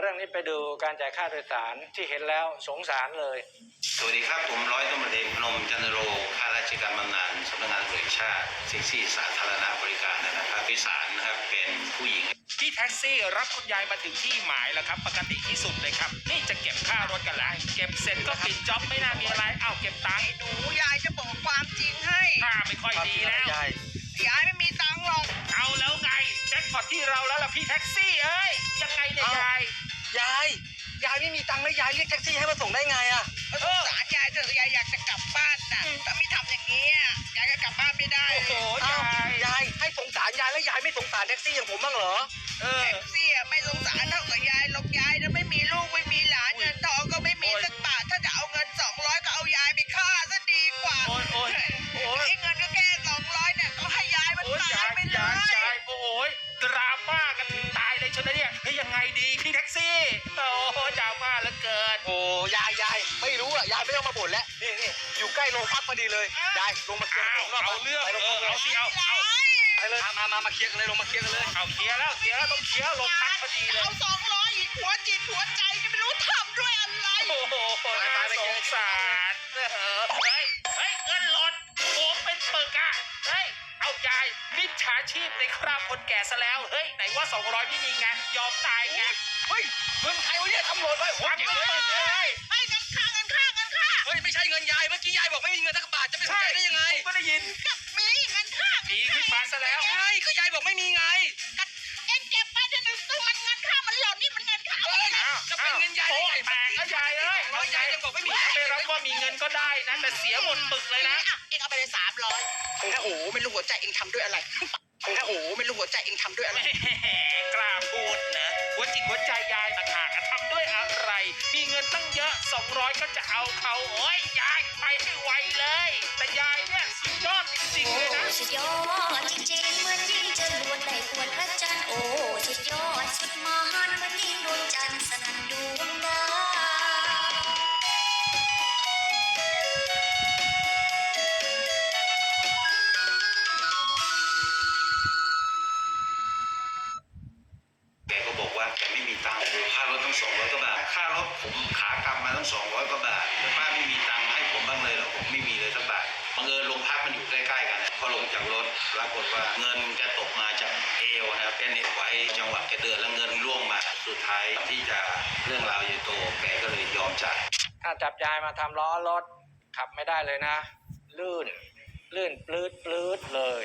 เรื่องนี้ไปดูการจ่ายค่าโดยสารที่เห็นแล้วสงสารเลย สวัสดีครับผมร้อยตำรวจเอกพนมจันทโรข้าราชการบำนาญสำนักงานตำรวจแห่งชาติเซ็กซี่สาธารณบริการนะครับพิสารนะครับเป็นผู้หญิงที่แท็กซี่รับคุณยายมาถึงที่หมายแล้วครับ ปกติที่สุดเลยครับ นี่จะเก็บค่ารถกันแล้วเก็บเสร็จก็ปิดจ็อบไม่น่ามีอะไรเอ้าเก็บตังค์หนูยายจะบอกความจริงให้ท่าไม่ค่อยดีแล้วยายไม่มีตังค์หรอกเอาแล้วไงแจ็คพอตที่เราแล้วล่ะพี่แท็กซี่เอ้ยยังไงเนี่ยเอ้ายายยายยายไม่มีตังค์แล้วยายเรียกแท็กซี่ให้มาส่งได้ไงอะสงสารยายเถอะยายอยากจะกลับบ้านน่ะถ้าไม่ทำอย่างนี้อะยายก็กลับบ้านไม่ได้โอ้โหเอ้ายาย ยายให้สงสารยายแล้วยายไม่สงสารแท็กซี่อย่างผมบ้างเหรอ เออ แท็กซี่อะไม่สงสารเท่ากับ ยายไม่ต้องมาบ่นแล้วนี่นี่อยู่ใกล้โรงพักพอดีเลยยายลงมาเคลียร์อ้าวกับผมหน่ยเอาเรื่องไปเอโพัอกลยเอาสิเอาเอาไปเลยมามามามาเคลียร์กันเลยลงมาเคลียร์กันเลยเอาเคลียร์แล้วเคลียร์แล้วต้องเคลียร์ลงพักพอดีเลยเอาสองร้อยอีกหัวจิตหัวใจจะไม่รู้ทำด้วยอะไรโอ้โหน่าสงสารเออเฮ้ยเฮ้ยเงินหล่นโอ้เป็นปึกอะเฮ้ยเอายายมิจฉาชีพในคราบคนแก่ซะแล้วเฮ้ยไหนว่า200ไม่มีไงยอมตายไงเฮ้ยเงินใครวะเนี่ยตำรวจไปโอ้วางยเป็นปึกเลยให้ ไม่ใช่เงินยายเมื่อกี้ยายบอกไม่มีเงินสักบาทจะไปสนใจได้ยังไงผมก็ได้ยินกับมีเงินค่าหนีขึ้นมาซะแล้วใช่ก็ยายบอกไม่มีไงกับเอ็งเก็บไปเถอะหนึ่งตัวมันเงินค่ามันหล่นนี่มันเงินค่าเฮ้ยอ้าวจะเป็นเงินยายได้โป๊ะไงแตกก็ยายเอ้ยร้อยยายยังบอกไม่มีถ้าไม่รับว่ามีเงินก็ได้นะแต่เสียหมดปึกเลยนะอะเอ็งเอาไปเลยสามร้อยโอ้โหไม่รู้หัวใจเอ็งทำด้วยอะไรโอ้โหไม่รู้หัวใจเอ็งทำด้วยอะไรแหมกล้าพูดนะหัวจิตหัวใจยายต่างหากอะทำ ด้วยอะไร มีเงินตั้งเยอะ 200 ก็จะเอาเขาโอ้ยยายไปให้ไวเลย แต่ยายเนี่ยสุดยอดจริงๆเลยนะ สุดยอดจริงๆเหมือนยิ่งจะลวนได้ควดพระจันทร์โอ้สุดยอดสุดมหัน แกไม่มีตังค์ค่ารถต้องสองร้อยกว่าบาทค่ารถผมขากลับมาต้องสองร้อยกว่าบาทแต่ป้าไม่มีตังค์ให้ผมบ้างเลยเหรอผมไม่มีเลยสักบาทบังเอิญโรงพักมันอยู่ใกล้ๆกัน พอลงจากรถปรากฏว่าเงินแกตกมาจากเอวนะแกเน็บไว้จังหวะแกเดินแล้วเงินร่วงมาสุดท้ายที่จะเรื่องราวใหญ่โตแกก็เลยยอมจ่ายถ้าจับยายมาทำล้อรถขับไม่ได้เลยนะ ลื่น ลื่นปลื้ดปลื้ดเลย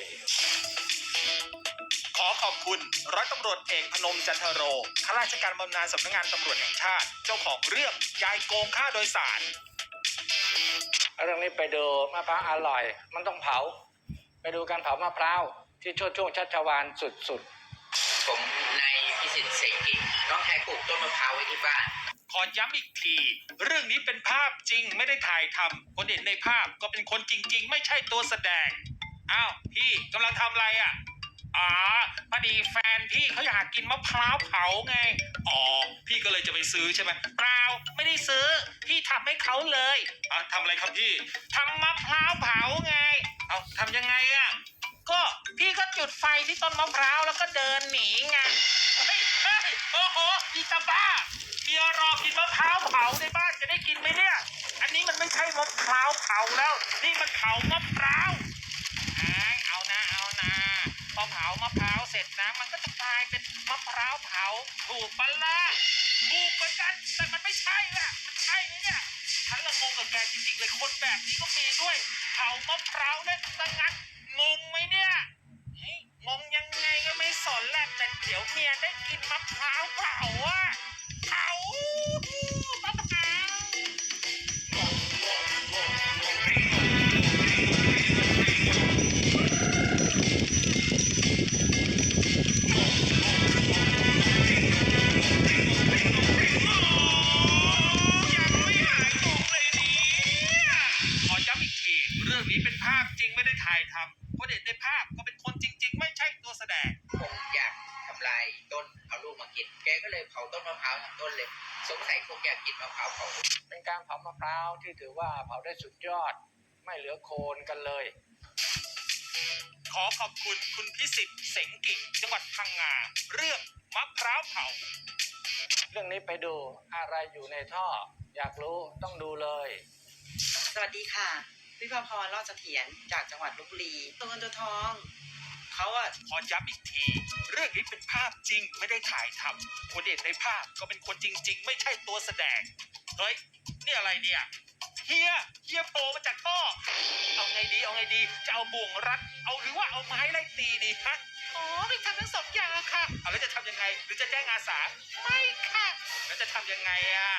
ขอขอบคุณร้อยตำรวจเอกพนมจันทโรข้าราชการบำนาญสำนักงานตำรวจแห่งชาติ เจ้าของเรื่องยายโกงค่าโดยสาร เรื่องนี้ไปดูมะพร้าวอร่อย มันต้องเผา ไปดูการเผามะพร้าวที่ช่วงช่วงชัชวานสุดผมนายพิสิทธิ์เสงกิ่งน้องชายปลูกต้นมะพร้าวไว้ที่บ้าน ขอย้ำอีกที เรื่องนี้เป็นภาพจริงไม่ได้ถ่ายทำคนเห็นในภาพก็เป็นคนจริง ๆ ไม่ใช่ตัวแสดง อ้าวพี่กำลังทำอะไรอะ อ๋อพอดีแฟนพี่เขาอยากกินมะพร้าวเผาไง อ๋อ พี่ก็เลยจะไปซื้อใช่ไหมเปล่าไม่ได้ซื้อ พี่ทำให้เขาเลยอะทำอะไรครับพี่ทำมะพร้าวเผาไง เอาทำยังไงอะ ก็พี่ก็จุดไฟที่ต้นมะพร้าวแล้วก็เดินหนีไง เฮ้ยเฮ้ยโอ้โหอีตาบ้าเมียรอกินมะพร้าวเผาในบ้านจะได้กินไหมเนี่ย อันนี้มันไม่ใช่มะพร้าวเผาแล้ว นี่มันเผามะพร้าว ถูกปะล่ะถูกเหมือนกัน แต่มันไม่ใช่ล่ะมันใช่ไหมเนี่ยฉันละงงกับแกจริงๆเลยคนแบบนี้ก็มีด้วยเผามะพร้าวเล่นซะงั้นงงไหมเนี่ยเฮ้ยงงยังไงก็ไม่สนแหละแต่เดี๋ยวเมียได้กินมะพร้าวเผาอะ กินแกก็เลยเผาต้นมะพร้าวทั้งต้นเลย สงสัยคงอยากกินมะพร้าวเผาๆเป็นการเผามะพร้าวที่ถือว่าเผาได้สุดยอด ไม่เหลือโคนกันเลย ขอขอบคุณคุณพิสิทธิ์เสงกิ่งจังหวัดพังงาเรื่องมะพร้าวเผา เรื่องนี้ไปดูอะไรอยู่ในท่อ อยากรู้ต้องดูเลย สวัสดีค่ะ วิภาพรรอดเสถียรจากจังหวัดลบบุรีตัวเงินตัวทอง เขาอะขอย้ำอีกที เรื่องนี้เป็นภาพจริงไม่ได้ถ่ายทำคนเห็นในภาพก็เป็นคนจริง ๆ ไม่ใช่ตัวแสดง เฮ้ย นี่อะไรเนี่ยเฮียเฮียโผล่มาจากท่อเอาไงดีเอาไงดี จะเอาบ่วงรัด เอาหรือว่าเอาไม้ไล่ตีดีฮะอ๋อไม่ทำทั้งสองอย่างอะค่ะเอาแล้วจะทำยังไง หรือจะแจ้งอาสา ไม่ค่ะ แล้วจะทำยังไงอะ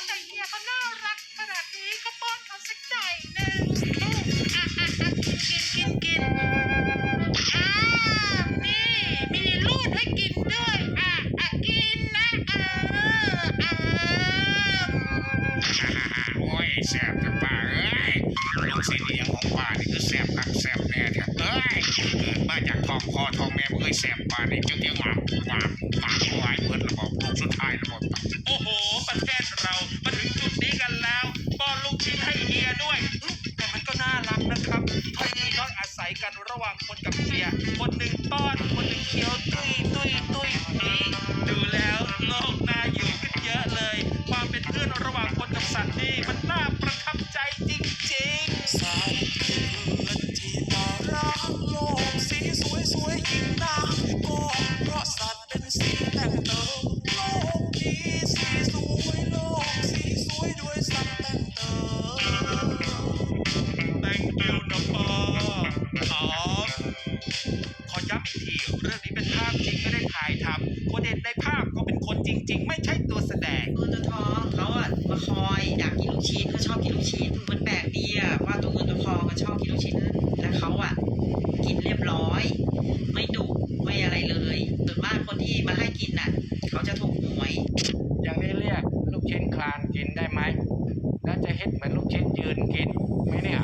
อ๋อแต่เฮียเขาน่ารักขนาดนี้ก็ป้อนเขาสักหน่อยหนึ่งอะอะอะกินกินกินอ่านี่มีลูดให้กินด้วยอะอะกินนะเออเออโอ้ยแซ่บจังป้าเอ้ยลูกศิษย์เอียงของป้านี่คือแซ่บคักแซ่บแน่แท้เอ้ยเกิดมาจากท้องพ่อท้องแม่บ่เคยแซ่บป้านี่จังเดียวหวานหวานหวานหวานเบิดระบบลูกสุดท้ายระบบโอ้โหประเทศ เรามาถึงจุดนี้กันแล้วป้อนลูกชิ้นให้เฮียด้วย แต่มันก็น่ารักนะครับถ้อยทีต้องอาศัยกันระหว่างคนกับเฮีย คนหนึ่งป้อนคนหนึ่งเคี้ยวตุ้ย กินลูกชิ้นมันแปลกดีอะว่าตัวเงินตัวทองมันชอบกินลูกชิ้นแล้วเขาอะกินเรียบร้อย ไม่ดุไม่อะไรเลยส่วนมากคนที่มาให้กินน่ะ เขาจะถูกหวยอย่างนี้เรียกลูกชิ้นคลานกินได้ไหมแล้วจะฮิตเหมือนลูกชิ้นยืนกินไหมเนี่ย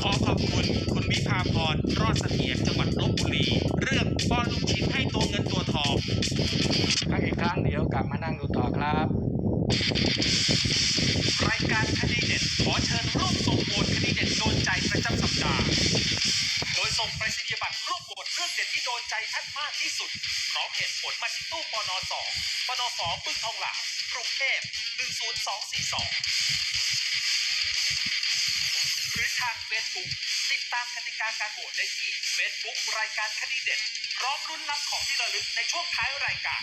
ขอขอบคุณคุณวิภาพรรอดเสถียรจังหวัดลบบุรี เรื่องป้อนลูกชิ้นให้ตัวเงินตัวทองครั้งอีกครั้งเดี๋ยวกลับมานั่งดูต่อครับ รายการคดีเด็ดขอเชิญร่วมส่งโหวตคดี เด็ดโดนใจประจำสัปดาห์ โดยส่งไปรษณียบัตรรวมโหวตเรื่องเด็ดที่โดนใจท่านมากที่สุด พร้อมเหตุผลมาที่ตู้ปน2ปน2ปึ้งทองหลางกรุงเทพ10242 หรือทางเฟซบุ๊กติดตามกติกาการโหวตได้ที่เฟซบุ๊กรายการคดีเด็ดพร้อมลุ้นรับของที่ระลึกในช่วงท้ายรายการ